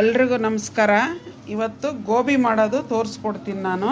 ಎಲ್ರಿಗೂ ನಮಸ್ಕಾರ. ಇವತ್ತು ಗೋಬಿ ಮಾಡೋದು ತೋರಿಸ್ಕೊಡ್ತೀನಿ ನಾನು.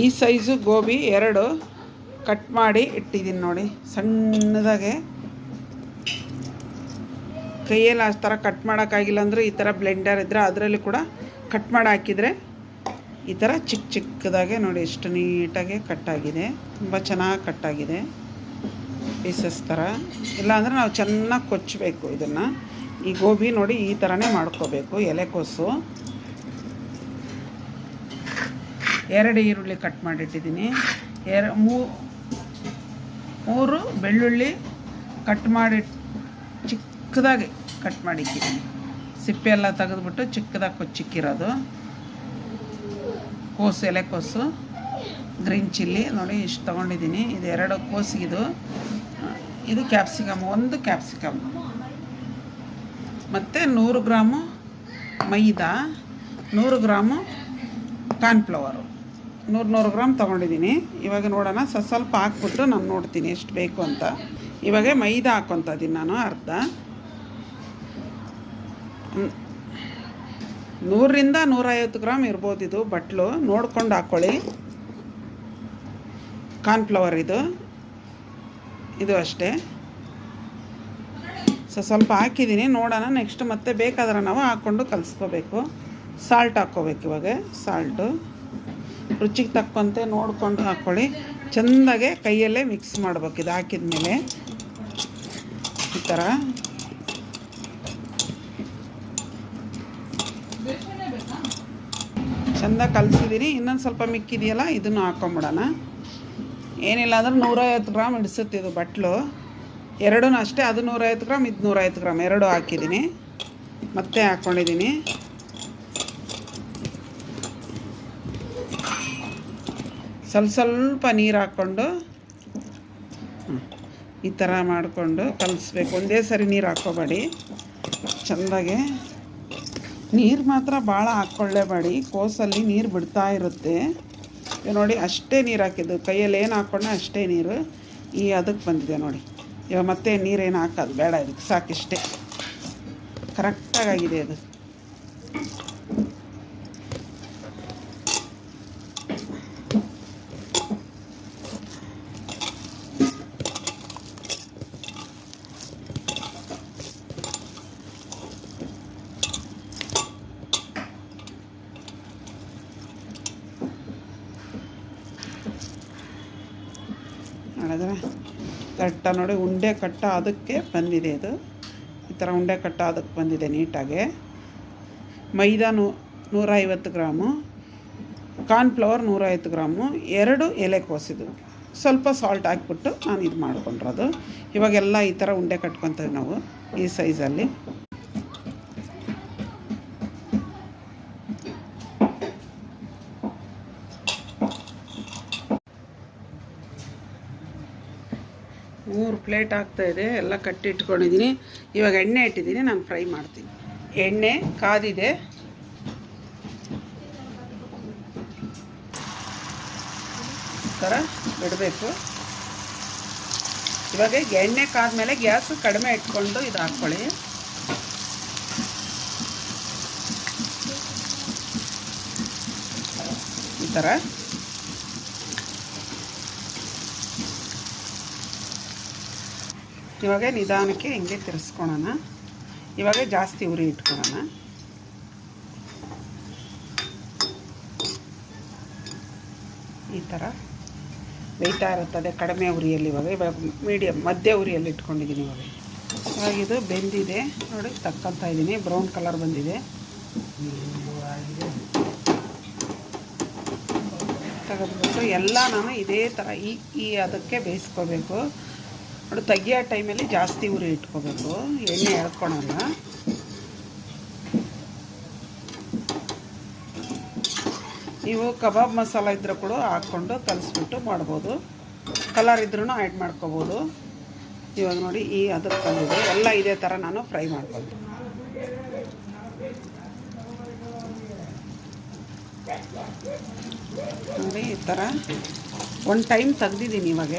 ಈ ಸೈಜು ಗೋಬಿ ಎರಡು ಕಟ್ ಮಾಡಿ ಇಟ್ಟಿದ್ದೀನಿ ನೋಡಿ, ಸಣ್ಣದಾಗೆ. ಕೈಯಲ್ಲಿ ಆ ಥರ ಕಟ್ ಮಾಡೋಕ್ಕಾಗಿಲ್ಲ ಅಂದರೆ ಈ ಥರ ಬ್ಲೆಂಡರ್ ಇದ್ದರೆ ಅದರಲ್ಲಿ ಕೂಡ ಕಟ್ ಮಾಡಿ ಹಾಕಿದರೆ ಈ ಥರ ಚಿಕ್ಕ ಚಿಕ್ಕದಾಗೆ ನೋಡಿ ಎಷ್ಟು ನೀಟಾಗಿ ಕಟ್ಟಾಗಿದೆ ತುಂಬ ಚೆನ್ನಾಗಿ ಕಟ್ಟಾಗಿದೆ ಪೀಸಸ್ ಥರ. ಇಲ್ಲಾಂದರೆ ನಾವು ಚೆನ್ನಾಗಿ ಕೊಚ್ಚಬೇಕು ಇದನ್ನು. ಈ ಗೋಬಿ ನೋಡಿ ಈ ಥರನೇ ಮಾಡ್ಕೋಬೇಕು ಎಲೆಕೋಸು ಎರಡು ಈರುಳ್ಳಿ ಕಟ್ ಮಾಡಿಟ್ಟಿದ್ದೀನಿ. ಎರ ಮೂರು ಬೆಳ್ಳುಳ್ಳಿ ಕಟ್ ಮಾಡಿ ಚಿಕ್ಕದಾಗಿ ಕಟ್ ಮಾಡಿಕ್ಕಿದ್ದೀನಿ ಸಿಪ್ಪೆ ಎಲ್ಲ ತೆಗೆದ್ಬಿಟ್ಟು ಚಿಕ್ಕದಾಗಿ ಕೊಚ್ಚಿಕ್ಕಿರೋದು. ಕೋಸು ಎಲೆಕೋಸು ಗ್ರೀನ್ ಚಿಲ್ಲಿ ನೋಡಿ ಇಷ್ಟು ತೊಗೊಂಡಿದ್ದೀನಿ. ಇದು ಎರಡು ಕೋಸಿಗಿದು ಇದು ಕ್ಯಾಪ್ಸಿಕಮ್, ಒಂದು ಕ್ಯಾಪ್ಸಿಕಮ್. ಮತ್ತು ನೂರು ಗ್ರಾಮು ಮೈದಾ, ನೂರು ಗ್ರಾಮು ಕಾರ್ನ್ಫ್ಲವರು. ನೂರು ನೂರು ಗ್ರಾಮ್ ತೊಗೊಂಡಿದ್ದೀನಿ. ಇವಾಗ ನೋಡೋಣ, ಸ ಸ್ವಲ್ಪ ಹಾಕ್ಬಿಟ್ಟು ನಾನು ನೋಡ್ತೀನಿ ಎಷ್ಟು ಬೇಕು ಅಂತ. ಇವಾಗ ಮೈದಾ ಹಾಕ್ಕೊತ ಇದ್ದೀನಿ ನಾನು, ಅರ್ಧ. ನೂರರಿಂದ ನೂರೈವತ್ತು ಗ್ರಾಮ್ ಇರ್ಬೋದು ಇದು ಬಟ್ಲು. ನೋಡ್ಕೊಂಡು ಹಾಕ್ಕೊಳ್ಳಿ ಕಾರ್ನ್ಫ್ಲವರ್ ಇದು. ಇದು ಅಷ್ಟೇ. ಸೊ ಸ್ವಲ್ಪ ಹಾಕಿದ್ದೀನಿ, ನೋಡೋಣ. ನೆಕ್ಸ್ಟ್ ಮತ್ತೆ ಬೇಕಾದ್ರೆ ನಾವು ಹಾಕ್ಕೊಂಡು ಕಲಿಸ್ಕೋಬೇಕು. ಸಾಲ್ಟ್ ಹಾಕ್ಕೋಬೇಕು ಇವಾಗ ಸಾಲ್ಟು ರುಚಿಗೆ ತಕ್ಕಂತೆ ನೋಡಿಕೊಂಡು ಹಾಕ್ಕೊಳ್ಳಿ ಚೆಂದಾಗೆ ಕೈಯಲ್ಲೇ ಮಿಕ್ಸ್ ಮಾಡ್ಬೇಕು ಇದು ಹಾಕಿದ ಮೇಲೆ ಈ ಥರ ಚೆಂದ ಕಲಿಸಿದ್ದೀನಿ ಇನ್ನೊಂದು ಸ್ವಲ್ಪ ಮಿಕ್ಕಿದೆಯಲ್ಲ, ಇದನ್ನು ಹಾಕೊಂಬಿಡೋಣ. ಏನಿಲ್ಲ ಅಂದ್ರೆ ನೂರೈವತ್ತು ಗ್ರಾಮ್ ಹಿಡಿಸುತ್ತೆ ಇದು ಬಟ್ಲು. ಎರಡೂ ಅಷ್ಟೇ, ಅದು ನೂರೈವತ್ತು ಗ್ರಾಮ್, ಇದು ನೂರೈವತ್ತು ಗ್ರಾಮ್. ಎರಡು ಹಾಕಿದ್ದೀನಿ. ಮತ್ತೆ ಹಾಕ್ಕೊಂಡಿದ್ದೀನಿ ಸ್ವಲ್ಪ ಸ್ವಲ್ಪ ನೀರು ಹಾಕ್ಕೊಂಡು. ಈ ಥರ ಮಾಡಿಕೊಂಡು ಕಲಿಸ್ಬೇಕು. ಒಂದೇ ಸರಿ ನೀರು ಹಾಕ್ಕೋಬೇಡಿ. ಚೆಂದಾಗೆ. ನೀರು ಮಾತ್ರ ಭಾಳ ಹಾಕ್ಕೊಳ್ಳೇಬೇಡಿ. ಕೋಸಲ್ಲಿ ನೀರು ಬಿಡ್ತಾ ಇರುತ್ತೆ. ನೋಡಿ, ಅಷ್ಟೇ ನೀರು ಹಾಕಿದ್ದು. ಕೈಯಲ್ಲಿ ಏನು ಹಾಕ್ಕೊಂಡೆ ಅಷ್ಟೇ ನೀರು. ಈ ಅದಕ್ಕೆ ಬಂದಿದೆ ನೋಡಿ. ಇವಾಗ ಮತ್ತೆ ನೀರೇನು ಹಾಕೋದು ಬೇಡ ಇದಕ್ಕೆ ಸಾಕಿಷ್ಟೇ. ಕರೆಕ್ಟಾಗಿದೆ ಅದು. ಮಾಡಿದ್ರೆ ಕಟ್ಟ ನೋಡಿ, ಉಂಡೆ ಕಟ್ಟ ಅದಕ್ಕೆ ಬಂದಿದೆ ಇದು. ಈ ಥರ ಉಂಡೆ ಕಟ್ಟ ಅದಕ್ಕೆ ಬಂದಿದೆ ನೀಟಾಗೆ. ಮೈದಾ ನೂ, ನೂರೈವತ್ತು ಗ್ರಾಮು ಕಾರ್ನ್ಫ್ಲವರ್ ನೂರೈವತ್ತು ಗ್ರಾಮು, ಎರಡು ಎಲೆಕೋಸಿದು ಸ್ವಲ್ಪ ಸಾಲ್ಟ್ ಹಾಕ್ಬಿಟ್ಟು ನಾನು ಇದು ಮಾಡ್ಕೊಂಡಿರೋದು. ಇವಾಗೆಲ್ಲ ಈ ಥರ ಉಂಡೆ ಕಟ್ಕೊತೀವಿ ನಾವು ಈ ಸೈಜಲ್ಲಿ. ಮೂರು ಪ್ಲೇಟ್ ಆಗ್ತಾ ಇದೆ, ಎಲ್ಲ ಕಟ್ಟಿಟ್ಕೊಂಡಿದ್ದೀನಿ ಇವಾಗ ಎಣ್ಣೆ ಇಟ್ಟಿದ್ದೀನಿ, ನಾನು ಫ್ರೈ ಮಾಡ್ತೀನಿ. ಎಣ್ಣೆ, ಕಾದಿದೆ. ಥರ ಬಿಡಬೇಕು. ಇವಾಗ ಎಣ್ಣೆ ಕಾದ್ಮೇಲೆ ಗ್ಯಾಸ್ ಕಡಿಮೆ ಇಟ್ಕೊಂಡು ಇದು ಹಾಕ್ಕೊಳ್ಳಿ. ಈ ಥರ ಇವಾಗ ನಿಧಾನಕ್ಕೆ ಹಿಂಗೆ ತಿರ್ಸ್ಕೊಳೋಣ. ಇವಾಗ ಜಾಸ್ತಿ ಉರಿ ಇಟ್ಕೊಳೋಣ. ಈ ಥರ ಬೇಯ್ತಾ ಇರುತ್ತದೆ ಕಡಿಮೆ ಉರಿಯಲ್ಲಿ ಇವಾಗ. ಇವಾಗ ಮೀಡಿಯಮ್ ಮಧ್ಯ ಉರಿಯಲ್ಲಿ ಇಟ್ಕೊಂಡಿದ್ದೀನಿ ಇವಾಗ. ಇವಾಗ ಇದು ಬೆಂದಿದೆ. ನೋಡಿ, ತಕ್ಕಂತ ಇದ್ದೀನಿ. ಬ್ರೌನ್ ಕಲರ್ ಬಂದಿದೆ. ತೆಗೆದ್ಬಿಟ್ಟು ಎಲ್ಲ ನಾನು ಇದೇ ಥರ ಈ ಈ ಅದಕ್ಕೆ ಬೇಯಿಸ್ಕೋಬೇಕು. ನೋಡಿ, ತೆಗಿಯೋ ಟೈಮಲ್ಲಿ ಜಾಸ್ತಿ ಉರಿ ಇಟ್ಕೋಬೇಕು. ಎಣ್ಣೆ ಎಳ್ಕೊಳಲ್ಲ. ನೀವು ಕಬಾಬ್ ಮಸಾಲ ಇದ್ರೂ ಕೂಡ ಹಾಕ್ಕೊಂಡು ಕಲಿಸ್ಬಿಟ್ಟು ಮಾಡ್ಬೋದು. ಕಲರ್ ಇದ್ರೂ ಆ್ಯಡ್ ಮಾಡ್ಕೋಬೋದು. ಇವಾಗ ನೋಡಿ, ಈ ಅದಕ್ಕೆ ಬಂದಿದೆ ಎಲ್ಲ ಇದೇ ಥರ ನಾನು ಫ್ರೈ ಮಾಡ್ಬೋದು ನೋಡಿ, ಈ ಥರ ಒಂದು ಟೈಮ್ ತೆಗ್ದಿದ್ದೀನಿ ಇವಾಗ.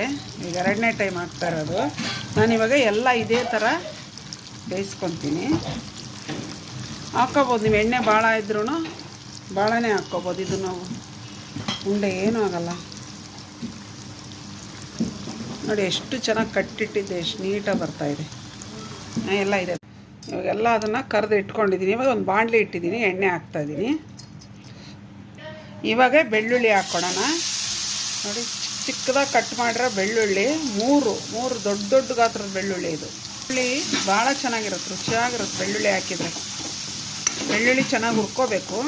ಈಗ ಎರಡನೇ ಟೈಮ್ ಹಾಕ್ತಾ ಇರೋದು. ನಾನಿವಾಗ ಎಲ್ಲ ಇದೇ ಥರ ಬೇಯಿಸ್ಕೊತೀನಿ. ಹಾಕ್ಕೋಬೋದು, ನೀವು ಎಣ್ಣೆ ಭಾಳ ಇದ್ರೂ ಭಾಳನೇ ಹಾಕ್ಕೋಬೋದು. ಇದು ನಾವು ಉಂಡೆ ಏನೂ ಆಗಲ್ಲ. ನೋಡಿ, ಎಷ್ಟು ಚೆನ್ನಾಗಿ ಕಟ್ಟಿಟ್ಟಿದ್ದೆ, ಎಷ್ಟು ನೀಟಾಗಿ ಬರ್ತಾಯಿದೆ ಎಲ್ಲ ಇದೆ. ಇವಾಗೆಲ್ಲ ಅದನ್ನು ಕರೆದು ಇಟ್ಕೊಂಡಿದ್ದೀನಿ. ಇವಾಗ ಒಂದು ಬಾಂಡ್ಲಿ ಇಟ್ಟಿದ್ದೀನಿ, ಎಣ್ಣೆ ಹಾಕ್ತಾಯಿದ್ದೀನಿ ಇವಾಗ ಬೆಳ್ಳುಳ್ಳಿ ಹಾಕ್ಕೊಳೋಣ ನೋಡಿ ಚಿಕ್ಕ ಚಿಕ್ಕದಾಗಿ ಕಟ್ ಮಾಡಿರೋ ಬೆಳ್ಳುಳ್ಳಿ, ಮೂರು ಮೂರು ದೊಡ್ಡ ದೊಡ್ಡ ಗಾತ್ರದ ಬೆಳ್ಳುಳ್ಳಿ ಇದು. ಬೆಳ್ಳುಳ್ಳಿ ಭಾಳ ಚೆನ್ನಾಗಿರುತ್ತೆ, ರುಚಿಯಾಗಿರುತ್ತೆ ಬೆಳ್ಳುಳ್ಳಿ ಹಾಕಿದರೆ. ಬೆಳ್ಳುಳ್ಳಿ ಚೆನ್ನಾಗಿ ಹುರ್ಕೋಬೇಕು.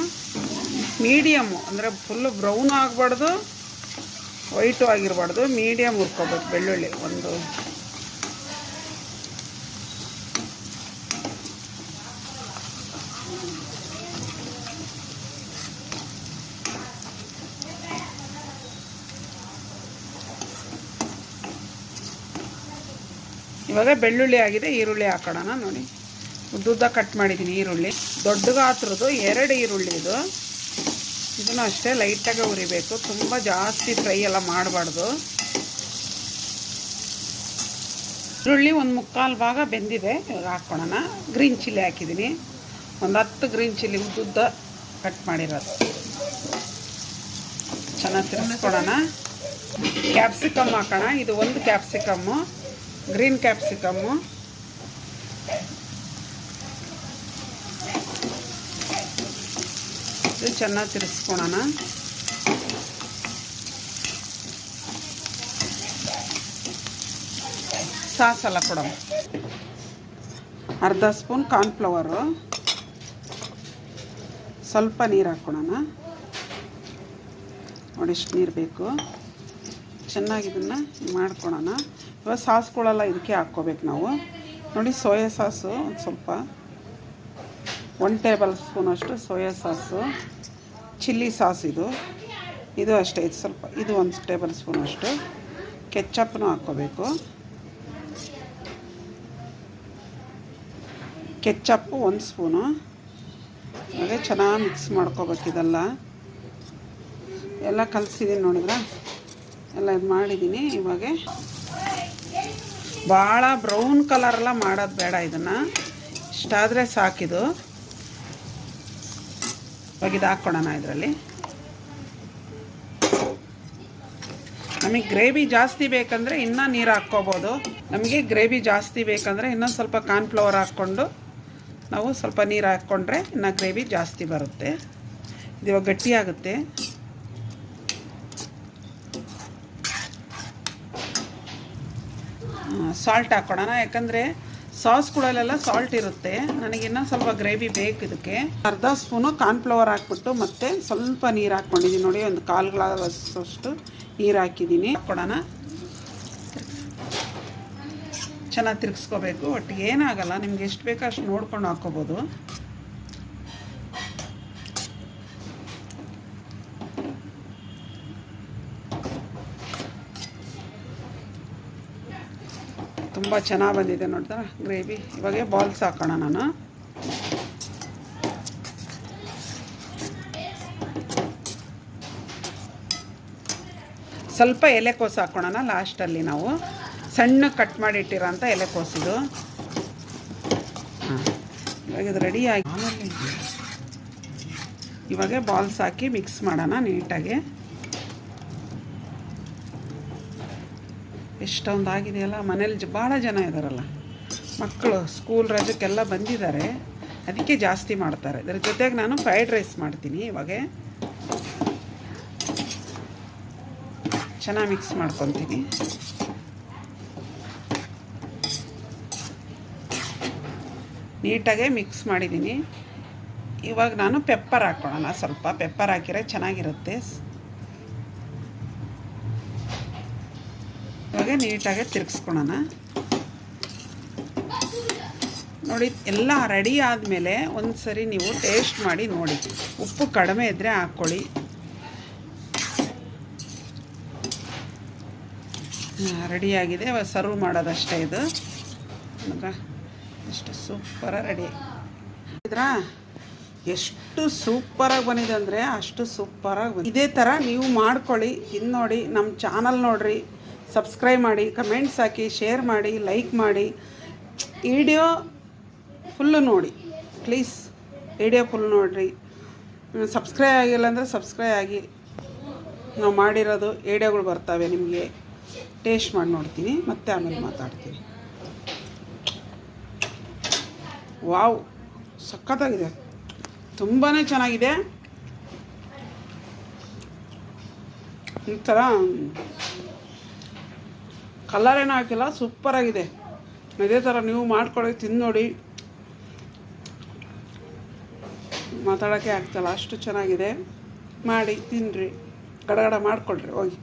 ಮೀಡಿಯಮ್ಮು ಅಂದರೆ ಫುಲ್ಲು ಬ್ರೌನ್ ಆಗಬಾರ್ದು ವೈಟು ಆಗಿರಬಾರ್ದು ಮೀಡಿಯಮ್ ಹುರ್ಕೋಬೇಕು ಬೆಳ್ಳುಳ್ಳಿ ಒಂದು ಇವಾಗ ಬೆಳ್ಳುಳ್ಳಿ ಆಗಿದೆ, ಈರುಳ್ಳಿ ಹಾಕೋಣ ನೋಡಿ. ಉದ್ದುದ್ದ ಕಟ್ ಮಾಡಿದ್ದೀನಿ ಈರುಳ್ಳಿ. ದೊಡ್ಡ ಗಾತ್ರದ್ದು ಎರಡು ಈರುಳ್ಳಿ ಇದು. ಇದನ್ನು ಅಷ್ಟೇ ಲೈಟಾಗಿ ಉರಿಬೇಕು ತುಂಬ ಜಾಸ್ತಿ ಫ್ರೈ ಎಲ್ಲ ಮಾಡಬಾರ್ದು. ಈರುಳ್ಳಿ ಒಂದು ಮುಕ್ಕಾಲು ಭಾಗ ಬೆಂದಿದೆ. ಇವಾಗ ಹಾಕ್ಕೊಳೋಣ ಗ್ರೀನ್ ಚಿಲ್ಲಿ ಹಾಕಿದ್ದೀನಿ. ಒಂದು ಹತ್ತು ಗ್ರೀನ್ ಚಿಲ್ಲಿ ಉದ್ದುದ್ದ ಕಟ್ ಮಾಡಿರೋದು. ಚೆನ್ನಾಗಿ ತಿರ್ಸ್ಕೊಳೋಣ ಕ್ಯಾಪ್ಸಿಕಮ್ ಹಾಕೋಣ. ಇದು ಒಂದು ಕ್ಯಾಪ್ಸಿಕಮ್ಮು ಗ್ರೀನ್ ಕ್ಯಾಪ್ಸಿಕಮ್ಮು ಇದು ಚೆನ್ನಾಗಿ ತಿರ್ಸ್ಕೊಳೋಣ. ಸಾಸಲ್ಲ ಕೊಡೋಣ. ಅರ್ಧ ಸ್ಪೂನ್ ಕಾರ್ನ್ಫ್ಲವರು ಸ್ವಲ್ಪ ನೀರು ಹಾಕ್ಕೊಳೋಣ. ನೋಡಿ ಎಷ್ಟು ನೀರು ಬೇಕು. ಚೆನ್ನಾಗಿ ಇದನ್ನು ಮಾಡ್ಕೊಳೋಣ. ಇವಾಗ ಸಾಸ್ಗಳೆಲ್ಲ ಇದಕ್ಕೆ ಹಾಕ್ಕೋಬೇಕು ನಾವು. ನೋಡಿ ಸೋಯಾ ಸಾಸು ಒಂದು ಸ್ವಲ್ಪ. ಒನ್ ಟೇಬಲ್ ಸ್ಪೂನಷ್ಟು ಸೋಯಾ ಸಾಸು. ಚಿಲ್ಲಿ ಸಾಸ್ ಇದು. ಇದು ಅಷ್ಟೇ, ಇದು ಸ್ವಲ್ಪ, ಇದು ಒಂದು ಟೇಬಲ್ ಸ್ಪೂನಷ್ಟು ಕೆಚ್ಚಪ್ಪನ್ನು ಹಾಕ್ಕೋಬೇಕು. ಕೆಚ್ಚಪ್ಪು ಒಂದು ಸ್ಪೂನು ಹಾಗೆ ಚೆನ್ನಾಗಿ ಮಿಕ್ಸ್ ಮಾಡ್ಕೋಬೇಕು ಇದೆಲ್ಲ. ಎಲ್ಲ ಕಲಸಿದ್ದೀನಿ ನೋಡಿದ್ರೆ? ಎಲ್ಲ ಇದು ಮಾಡಿದ್ದೀನಿ ಇವಾಗ. ಭಾಳ ಬ್ರೌನ್ ಕಲರೆಲ್ಲ ಮಾಡೋದು ಬೇಡ ಇದನ್ನು. ಇಷ್ಟಾದರೆ ಸಾಕಿದು. ಇದು ಹಾಕ್ಕೊಳೋಣ ಇದರಲ್ಲಿ. ನಮಗೆ ಗ್ರೇವಿ ಜಾಸ್ತಿ ಬೇಕಂದರೆ ಇನ್ನೂ ನೀರು ಹಾಕ್ಕೋಬೋದು. ನಮಗೆ ಗ್ರೇವಿ ಜಾಸ್ತಿ ಬೇಕಂದರೆ ಇನ್ನೊಂದು ಸ್ವಲ್ಪ ಕಾರ್ನ್ಫ್ಲವರ್ ಹಾಕ್ಕೊಂಡು ನಾವು ಸ್ವಲ್ಪ ನೀರು ಹಾಕ್ಕೊಂಡ್ರೆ ಇನ್ನು ಗ್ರೇವಿ ಜಾಸ್ತಿ ಬರುತ್ತೆ. ಇದು ಇವಾಗ ಗಟ್ಟಿಯಾಗುತ್ತೆ ಸಾಲ್ಟ್ ಯಾಕಂದ್ರೆ ಯಾಕಂದರೆ ಸಾಸ್ಗಳಲ್ಲೆಲ್ಲ ಸಾಲ್ಟ್ ಇರುತ್ತೆ. ನನಗೆ ಇನ್ನ ಸ್ವಲ್ಪ ಗ್ರೇವಿ ಬೇಕು ಇದಕ್ಕೆ. ಅರ್ಧ ಸ್ಪೂನು ಕಾರ್ನ್ಫ್ಲವರ್ ಹಾಕ್ಬಿಟ್ಟು ಮತ್ತೆ ಸ್ವಲ್ಪ ನೀರು ಹಾಕ್ಕೊಂಡಿದ್ದೀನಿ ನೋಡಿ, ಒಂದು ಕಾಲು ಗ್ಲಾಸಷ್ಟು ನೀರು ಹಾಕಿದ್ದೀನಿ ಹಾಕ್ಕೊಡೋಣ ಚೆನ್ನಾಗಿ ತಿರ್ಗಿಸ್ಕೋಬೇಕು. ಒಟ್ಟಿಗೆ ಏನಾಗಲ್ಲ. ನಿಮ್ಗೆ ಎಷ್ಟು ಬೇಕೋ ಅಷ್ಟು ನೋಡ್ಕೊಂಡು ಹಾಕ್ಕೋಬೋದು ತುಂಬ ಚೆನ್ನಾಗಿ ಬಂದಿದೆ ನೋಡ್ತಾರ? ಗ್ರೇವಿ ಇವಾಗೆ ಬಾಲ್ಸ್ ಹಾಕೋಣ ನಾನು. ಸ್ವಲ್ಪ ಎಲೆಕೋಸು ಹಾಕೋಣ ಲಾಸ್ಟಲ್ಲಿ ನಾವು. ಸಣ್ಣ ಕಟ್ ಮಾಡಿ ಇಟ್ಟಿರೋಂಥ ಎಲೆಕೋಸಿದು ಹಾಂ, ಇವಾಗ ಇದು ರೆಡಿ ಆಗಿ ಇವಾಗ ಬಾಲ್ಸ್ ಹಾಕಿ ಮಿಕ್ಸ್ ಮಾಡೋಣ ನೀಟಾಗಿ. ಎಷ್ಟೊಂದು ಆಗಿದೆಯಲ್ಲ, ಮನೇಲಿ ಭಾಳ ಜನ ಇದ್ದಾರಲ್ಲ ಮಕ್ಕಳು ಸ್ಕೂಲ್ ರಜಕ್ಕೆಲ್ಲ ಬಂದಿದ್ದಾರೆ ಅದಕ್ಕೆ ಜಾಸ್ತಿ ಮಾಡ್ತಾರೆ. ಇದರ ಜೊತೆಗೆ ನಾನು ಫ್ರೈಡ್ ರೈಸ್ ಮಾಡ್ತೀನಿ ಇವಾಗ. ಚೆನ್ನಾಗಿ ಮಿಕ್ಸ್ ಮಾಡ್ಕೊತೀನಿ. ನೀಟಾಗೆ ಮಿಕ್ಸ್ ಮಾಡಿದ್ದೀನಿ ಇವಾಗ ನಾನು ಪೆಪ್ಪರ್ ಹಾಕ್ಕೊಳ್ಳೋಣ ಸ್ವಲ್ಪ ಪೆಪ್ಪರ್ ಹಾಕಿದ್ರೆ ಚೆನ್ನಾಗಿರುತ್ತೆ. ಇವಾಗ ನೀಟಾಗೆ ತಿರುಗಿಸ್ಕೊಳ್ಳೋಣ ನೋಡಿ, ಎಲ್ಲ ರೆಡಿ ಆದಮೇಲೆ ಒಂದು ಸರಿ ನೀವು ಟೇಸ್ಟ್ ಮಾಡಿ ನೋಡಿ. ಉಪ್ಪು ಕಡಿಮೆ ಇದ್ದರೆ ಹಾಕ್ಕೊಳ್ಳಿ. ರೆಡಿಯಾಗಿದೆ ಸರ್ವ್ ಮಾಡೋದಷ್ಟೇ ಇದು. ಎಷ್ಟು ಸೂಪರಾಗಿ ರೆಡಿ ಇದ್ರಾ ಎಷ್ಟು ಸೂಪರಾಗಿ ಬಂದಿದೆ ಅಂದರೆ ಅಷ್ಟು ಸೂಪರಾಗಿ ಬಂದಿದೆ. ಇದೇ ಥರ ನೀವು ಮಾಡ್ಕೊಳ್ಳಿ. ತಿನ್ನೋಡಿ ನೋಡಿ ನಮ್ಮ ಚಾನಲ್ ನೋಡಿರಿ. ಸಬ್ಸ್ಕ್ರೈಬ್ ಮಾಡಿ ಕಮೆಂಟ್ಸ್ ಹಾಕಿ ಶೇರ್ ಮಾಡಿ ಲೈಕ್ ಮಾಡಿ. ವಿಡಿಯೋ ಫುಲ್ಲು ನೋಡಿ. ಪ್ಲೀಸ್ ವಿಡಿಯೋ ಫುಲ್ ನೋಡಿರಿ. ಸಬ್ಸ್ಕ್ರೈಬ್ ಆಗಿಲ್ಲ ಅಂದರೆ ಸಬ್ಸ್ಕ್ರೈಬ್ ಆಗಿ. ನಾವು ಮಾಡಿರೋದು ವಿಡಿಯೋಗಳು ಬರ್ತವೆ ನಿಮಗೆ. ಟೇಸ್ಟ್ ಮಾಡಿ ನೋಡ್ತೀನಿ, ಮತ್ತೆ ಆಮೇಲೆ ಮಾತಾಡ್ತೀನಿ. ವಾವ್ ಸಖತ್ತಾಗಿದೆ. ತುಂಬಾ ಚೆನ್ನಾಗಿದೆ. ಒಂಥರ ಕಲರ್ ಏನೂ ಹಾಕಿಲ್ಲ ಸೂಪರಾಗಿದೆ ಇದೇ ಥರ ನೀವು ಮಾಡ್ಕೊಳ್ಳಿ ತಿಂದು ನೋಡಿ. ಮಾತಾಡೋಕ್ಕೆ ಆಗ್ತಲ್ಲ, ಅಷ್ಟು ಚೆನ್ನಾಗಿದೆ. ಮಾಡಿ ತಿನ್ನಿರಿ ಗಡಗಡ ಮಾಡಿಕೊಳ್ರಿ, ಹೋಗಿ.